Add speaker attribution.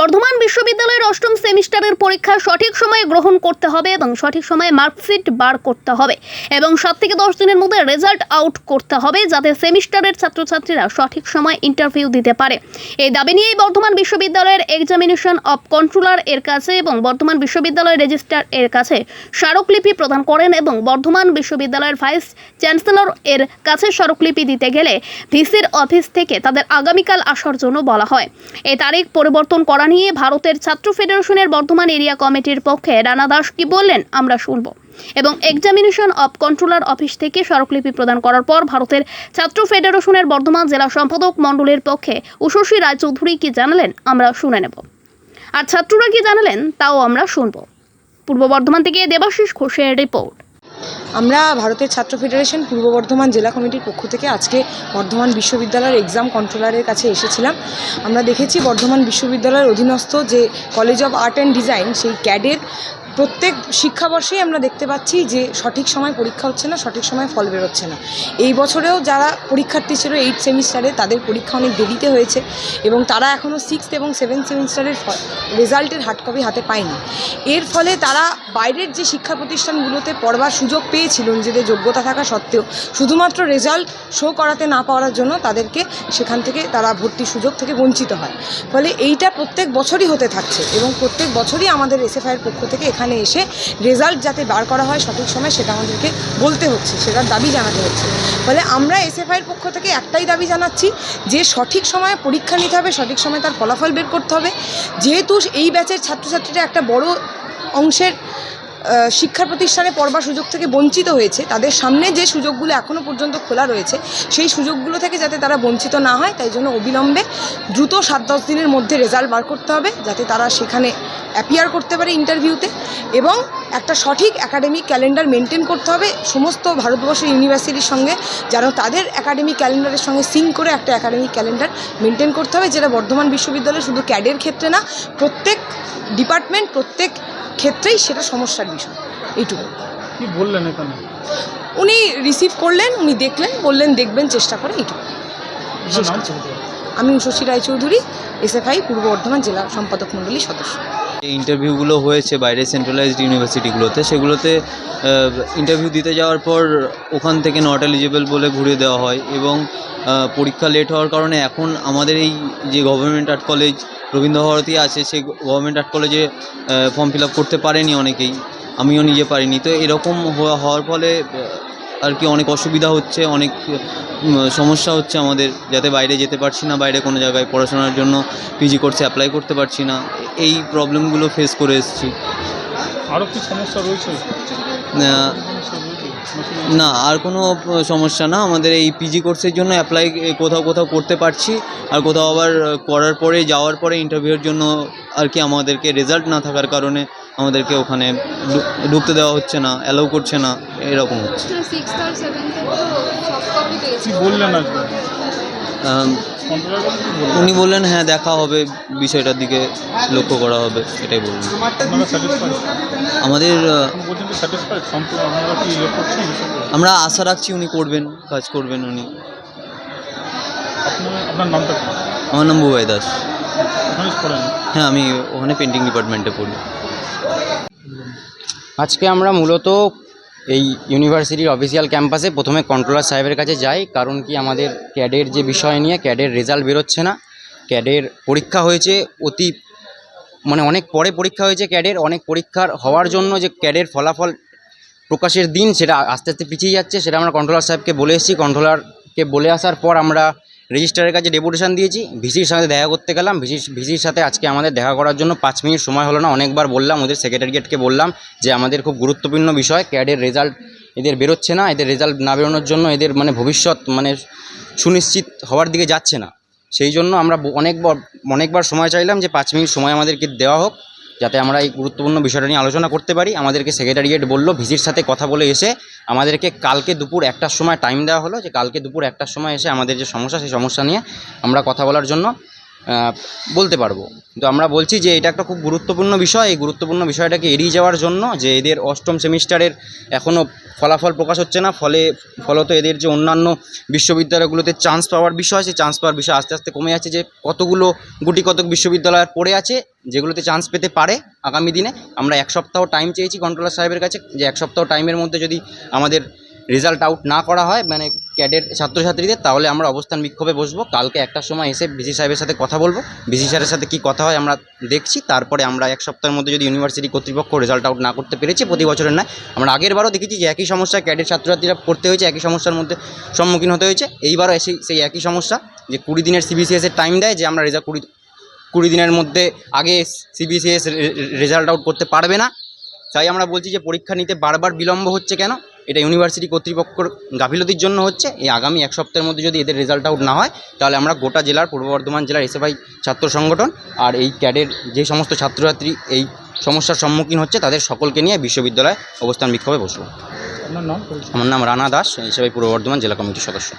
Speaker 1: বর্ধমান বিশ্ববিদ্যালয়ের অষ্টম সেমিস্টারের পরীক্ষা সঠিক সময়ে গ্রহণ করতে হবে এবং সঠিক সময়ে মার্কশিট বার করতে হবে এবং সাত থেকে দশ দিনের মধ্যে রেজাল্ট আউট করতে হবে যাতে সেমিস্টারের ছাত্রছাত্রীরা সঠিক সময় ইন্টারভিউ দিতে পারে। এই দাবি নিয়েই বর্ধমান বিশ্ববিদ্যালয়ের এক্সামিনেশন অব কন্ট্রোলার এর কাছে এবং বর্ধমান বিশ্ববিদ্যালয় রেজিস্ট্রার এর কাছে স্মারকলিপি প্রদান করেন এবং বর্ধমান বিশ্ববিদ্যালয়ের ভাইস চ্যান্সেলর এর কাছে স্মারকলিপি দিতে গেলে ভিসির অফিস থেকে তাদের আগামীকাল আসার জন্য বলা হয়। এই তারিখ পরিবর্তন করা নিয়ে ভারতের ছাত্র ফেডারেশনের বর্ধমান এরিয়া কমিটির পক্ষে রানা দাস কি বললেন, আমরা শুনব। এবং এক্সামিনেশন অব কন্ট্রোলার অফিস থেকে স্মারকলিপি প্রদান করার পর ভারতের ছাত্র ফেডারেশনের বর্ধমান জেলা সম্পাদক মণ্ডলের পক্ষে উষসী রায়চৌধুরী কি জানালেন, আমরা শুনে নেব। আর ছাত্ররা কি জানালেন, তাও আমরা শুনব। পূর্ব বর্ধমান থেকে দেবাশিস ঘোষের রিপোর্ট।
Speaker 2: আমরা ভারতের ছাত্র ফেডারেশন পূর্ব বর্ধমান জেলা কমিটির পক্ষ থেকে আজকে বর্ধমান বিশ্ববিদ্যালয়ের এক্সাম কন্ট্রোলারের কাছে এসেছিলাম। আমরা দেখেছি বর্ধমান বিশ্ববিদ্যালয়ের অধীনস্থ যে college of art and design সেই ক্যাডের প্রত্যেক শিক্ষাবর্ষেই আমরা দেখতে পাচ্ছি যে সঠিক সময় পরীক্ষা হচ্ছে না, সঠিক সময় ফল বেরোচ্ছে না। এই বছরেও যারা পরীক্ষার্থী ছিল এইট সেমিস্টারে তাদের পরীক্ষা অনেক দেরিতে হয়েছে এবং তারা এখনও সিক্সথ এবং সেভেন সেমিস্টারের রেজাল্টের হার্ড কপি হাতে পায়নি। এর ফলে তারা বাইরের যে শিক্ষা প্রতিষ্ঠানগুলোতে পড়বার সুযোগ পেয়েছিল, নিজেদের যোগ্যতা থাকা সত্ত্বেও, শুধুমাত্র রেজাল্ট শো করাতে না পাওয়ার জন্য তাদেরকে সেখান থেকে তারা ভর্তির সুযোগ থেকে বঞ্চিত হয়। ফলে এইটা প্রত্যেক বছরই হতে থাকছে এবং প্রত্যেক বছরই আমাদের এসএফআইয়ের পক্ষ থেকে এখানে এসে রেজাল্ট যাতে বার করা হয় সঠিক সময় সেটা আমাদেরকে বলতে হচ্ছে, সেটার দাবি জানাতে হচ্ছে। ফলে আমরা এসএফআইয়ের পক্ষ থেকে একটাই দাবি জানাচ্ছি যে সঠিক সময়ে পরীক্ষা নিতে হবে, সঠিক সময়ে তার ফলাফল বের করতে হবে। যেহেতু এই ব্যাচের ছাত্রছাত্রীরা একটা বড় অংশের শিক্ষা প্রতিষ্ঠানে পড়বার সুযোগ থেকে বঞ্চিত হয়েছে। তাদের সামনে যে সুযোগগুলো এখনও পর্যন্ত খোলা রয়েছে, সেই সুযোগগুলো থেকে যাতে তারা বঞ্চিত না হয়, তাই জন্য অবিলম্বে দ্রুত সাত দশ দিনের মধ্যে রেজাল্ট বার করতে হবে, যাতে তারা সেখানে অ্যাপিয়ার করতে পারে ইন্টারভিউতে এবং একটা সঠিক একাডেমিক ক্যালেন্ডার মেনটেন করতে হবে। সমস্ত ভারতবর্ষের ইউনিভার্সিটির সঙ্গে যেন তাদের একাডেমিক ক্যালেন্ডারের সঙ্গে সিঙ্ক করে একটা একাডেমিক ক্যালেন্ডার মেনটেন করতে হবে, যেটা বর্ধমান বিশ্ববিদ্যালয়ে শুধু ক্যাডের ক্ষেত্রে না, প্রত্যেক ডিপার্টমেন্ট প্রত্যেক ক্ষেত্রেই সেটা সমস্যার বিষয়। এইটুকু।
Speaker 3: কি বললেন এখানে?
Speaker 2: উনি রিসিভ করলেন উনি দেখলেন বললেন দেখবেন চেষ্টা করে এইটুকু। বিশেষ? কিছু। আমি উষসী রায়চৌধুরী এসএফআই পূর্ব বর্ধমান জেলা সম্পাদক মণ্ডলীর সদস্য।
Speaker 4: যে ইন্টারভিউগুলো হয়েছে বাইরে সেন্ট্রালাইজড ইউনিভার্সিটিগুলোতে সেগুলোতে ইন্টারভিউ দিতে যাওয়ার পর ওখান থেকে নট এলিজিবল বলে ঘুরিয়ে দেওয়া হয় এবং পরীক্ষা লেট হওয়ার কারণে এখন আমাদের এই যে গভর্নমেন্ট আর্ট কলেজ রবীন্দ্রভারতী আছে সেই গভর্নমেন্ট আর্ট কলেজে ফর্ম ফিল আপ করতে পারেনি অনেকেই। আমিও নিজে পারিনি। তো এরকম হওয়া- হওয়ার ফলে আর কি অনেক অসুবিধা হচ্ছে অনেক সমস্যা হচ্ছে আমাদের যাতে বাইরে যেতে পারছি না বাইরে কোনো জায়গায় পড়াশোনার জন্য পিজি কোর্সে অ্যাপ্লাই করতে পারছি না। এই প্রবলেমগুলো ফেস করে এসেছি।
Speaker 3: আরও কি সমস্যা রয়েছে?
Speaker 4: না আর কোনো সমস্যা না। আমাদের এই পিজি কোর্সের জন্য অ্যাপ্লাই কোথাও কোথাও করতে পারছি। আর কোথাও আবার করার পরে যাওয়ার পরে ইন্টারভিউর জন্য আর কি আমাদেরকে রেজাল্ট না থাকার কারণে আমাদেরকে ওখানে ঢু- ঢুকতে দেওয়া হচ্ছে না অ্যালাউ করছে না এরকম হচ্ছে।
Speaker 3: বললেন
Speaker 4: উনি বললেন হ্যাঁ দেখা হবে, বিষয়টার দিকে লক্ষ্য করা হবে। এটাই বললেন। আমাদের? আমরা আশা রাখছি উনি করবেন, কাজ করবেন উনি। আমার নাম বুবাই দাস। হ্যাঁ আমি ওখানে পেন্টিং ডিপার্টমেন্টে পড়ি।
Speaker 5: আজকে আমরা মূলত এই ইউনিভার্সিটির অফিসিয়াল ক্যাম্পাসে প্রথমে কন্ট্রোলার সাহেবের কাছে যাই, কারণ কি আমাদের ক্যাডের যে বিষয় নিয়ে, ক্যাডের রেজাল্ট বেরোচ্ছে না। ক্যাডের পরীক্ষা হয়েছে, অতি মানে অনেক পরে পরীক্ষা হয়েছে ক্যাডের, অনেক পরীক্ষার হওয়ার জন্য যে ক্যাডের ফলাফল প্রকাশের দিন সেটা আস্তে আস্তে পিছিয়ে যাচ্ছে, সেটা আমরা কন্ট্রোলার সাহেবকে বলে এসেছি। কন্ট্রোলারকে বলে আসার পর আমরা রেজিস্ট্রারের কাছে ডেপুটেশন দিয়েছি, ভিসির সাথে দেখা করতে গেলাম, ভিসির ভিসির সাথে আজকে আমাদের দেখা করার জন্য পাঁচ মিনিট সময় হলো না, অনেকবার বললাম ওদের সেক্রেটারিয়েটকে বললাম যে আমাদের খুব গুরুত্বপূর্ণ বিষয় ক্যাডের রেজাল্ট এদের বেরোচ্ছে না, এদের রেজাল্ট না বেরোনোর জন্য এদের মানে ভবিষ্যৎ মানে সুনিশ্চিত হওয়ার দিকে যাচ্ছে না। সেই জন্য আমরা অনেকবার অনেকবার সময় চাইলাম যে পাঁচ মিনিট সময় আমাদেরকে দেওয়া হোক। যাতে আমরা এই গুরুত্বপূর্ণ বিষয়টা নিয়ে আলোচনা করতে পারি। আমাদেরকে সেক্রেটারিয়েট বলল ভিজির সাথে কথা বলে এসে আমাদেরকে কালকে দুপুর একটার সময় টাইম দেওয়া হলো। যে কালকে দুপুর একটার সময় এসে আমাদের যে সমস্যা, সেই সমস্যা নিয়ে আমরা কথা বলার জন্য বলতে পারব। কিন্তু আমরা বলছি যে এটা একটা খুব গুরুত্বপূর্ণ বিষয়। এই গুরুত্বপূর্ণ বিষয়টাকে এড়িয়ে যাওয়ার জন্য যে এদের অষ্টম সেমিস্টারের এখনও ফলাফল প্রকাশ হচ্ছে না, ফলে ফলত এদের যে অন্যান্য বিশ্ববিদ্যালয়গুলোতে চান্স পাওয়ার বিষয় সেই চান্স পাওয়ার বিষয় আস্তে আস্তে কমে যাচ্ছে যে কতগুলো গুটি কতক বিশ্ববিদ্যালয় পড়ে আছে, যেগুলোতে চান্স পেতে পারে আগামী দিনে। আমরা এক সপ্তাহ টাইম চেয়েছি কন্ট্রোলার সাহেবের কাছে যে এক সপ্তাহ টাইমের মধ্যে যদি আমাদের রেজাল্ট আউট না করা হয় মানে ক্যাডের ছাত্রছাত্রীদের, তাহলে আমরা অবস্থান বিক্ষোভে বসবো। কালকে একটার সময় এসে বিসি সাহেবের সাথে কথা বলব। বিসি স্যারের সাথে কী কথা হয় আমরা দেখছি। তারপরে আমরা এক সপ্তাহের মধ্যে যদি ইউনিভার্সিটি কর্তৃপক্ষ রেজাল্ট আউট না করতে পেরেছি, প্রতি বছরের নয় আমরা আগের বারও দেখেছি যে একই সমস্যা ক্যাডের ছাত্রছাত্রীরা পড়তে হয়েছে, একই সমস্যার মধ্যে সম্মুখীন হতে হয়েছে। এইবারও এসে সেই একই সমস্যা যে কুড়ি দিনের সিবিসিএসের টাইম দেয় যে আমরা রেজাল্ট কুড়ি কুড়ি দিনের মধ্যে আগে সিবিসিএস রেজাল্ট আউট করতে পারবে না। তাই আমরা বলছি যে পরীক্ষা নিতে বারবার বিলম্ব হচ্ছে কেন? এটা ইউনিভার্সিটি কর্তৃপক্ষর গাফিলতির জন্য হচ্ছে। এই আগামী এক সপ্তাহের মধ্যে যদি এদের রেজাল্ট আউট না হয় তাহলে আমরা গোটা জেলার পূর্ব বর্ধমান জেলার এসএফআই ছাত্র সংগঠন আর এই ক্যাডের যে সমস্ত ছাত্রছাত্রী এই সমস্যার সম্মুখীন হচ্ছে তাদের সকলকে নিয়ে বিশ্ববিদ্যালয়ে অবস্থান বিক্ষোভে বসবো। আমার নাম রানা দাস এসএফআই পূর্ব বর্ধমান জেলা কমিটির সদস্য।